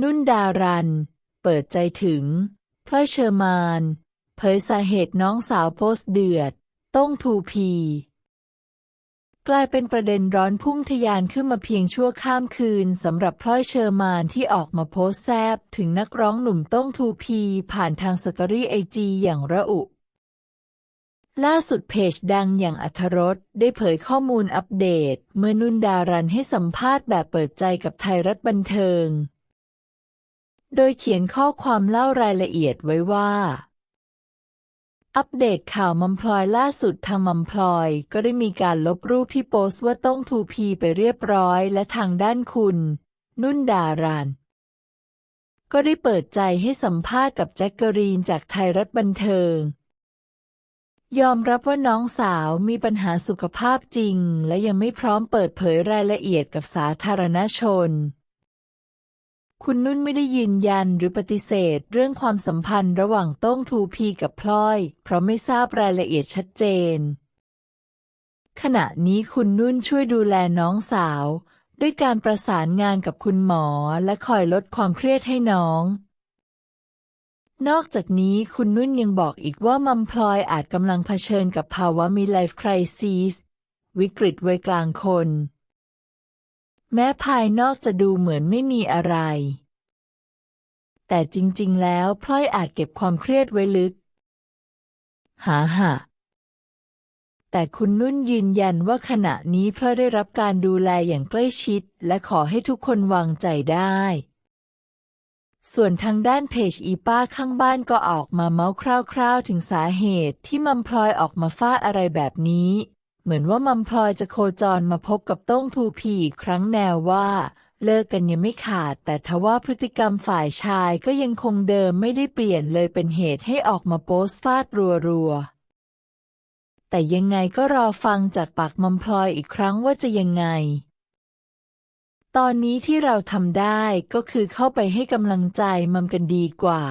นุ่นดารัน เปิดใจถึง พลอยเชอร์มาน เผยสาเหตุน้องสาวโพสต์เดือด ต้องทูพี กลายเป็นประเด็นร้อนพุ่งทะยานขึ้นมาเพียงชั่วข้ามคืนสำหรับพลอยเชอร์มานที่ออกมาโพสต์แซบถึงนักร้องหนุ่มต้องทูพี ผ่านทางสตอรี่ไอจีอย่างระอุล่าสุดเพจดังอย่างอัธรสได้เผยข้อมูลอัปเดต เมื่อนุ่นดารันให้สัมภาษณ์แบบเปิดใจกับไทยรัฐบันเทิง โดยเขียนข้อความเล่ารายละเอียดไว้ว่า อัปเดตข่าวมัมพลอยล่าสุดทางมัมพลอยก็ได้มีการลบรูปที่โพสต์ว่าต้องทูพีไปเรียบร้อย และทางด้านคุณ นุ่นดารันก็ได้เปิดใจให้สัมภาษณ์กับแจ็คเกอรีนจากไทยรัฐบันเทิง ยอมรับว่าน้องสาวมีปัญหาสุขภาพจริง และยังไม่พร้อมเปิดเผยรายละเอียดกับสาธารณชน คุณนุ่นไม่ได้ยืนยันหรือปฏิเสธ เรื่องความสัมพันธ์ระหว่างโต้งทูพีกับพลอย เพราะไม่ทราบรายละเอียดชัดเจน ขณะนี้คุณนุ่นช่วยดูแลน้องสาว ด้วยการประสานงานกับคุณหมอและคอยลดความเครียดให้น้อง นอกจากนี้คุณนุ่นยังบอกอีกว่ามัมพลอยอาจกำลังเผชิญกับภาวะมีไลฟ์คริซีสวิกฤตวัยกลางคน แม้ภายนอกจะดูเหมือนไม่มีอะไร แต่จริง ๆ แล้วพลอยอาจเก็บความเครียดไว้ลึก หาหะแต่คุณนุ่นยืนยันว่าขณะนี้พลอยได้รับการดูแลอย่างใกล้ชิด และขอให้ทุกคนวางใจได้ ส่วนทางด้านเพจอีป้าข้างบ้านก็ออกมาเมาส์คร่าวๆ ถึงสาเหตุที่มัมพลอยออกมาฟาดอะไรแบบนี้ เหมือนว่ามัมพลอยจะโคจรมาพบกับโต้งทูพีอีกครั้งแนวว่า เลิกกันยังไม่ขาด แต่ทว่าพฤติกรรมฝ่ายชายก็ยังคงเดิมไม่ได้เปลี่ยนเลยเป็นเหตุให้ออกมาโพสฟาดรัวๆ แต่ยังไงก็รอฟังจากปากมัมพลอยอีกครั้งว่าจะยังไง ตอนนี้ที่เราทำได้ก็คือเข้าไปให้กำลังใจมัมกันดีกว่า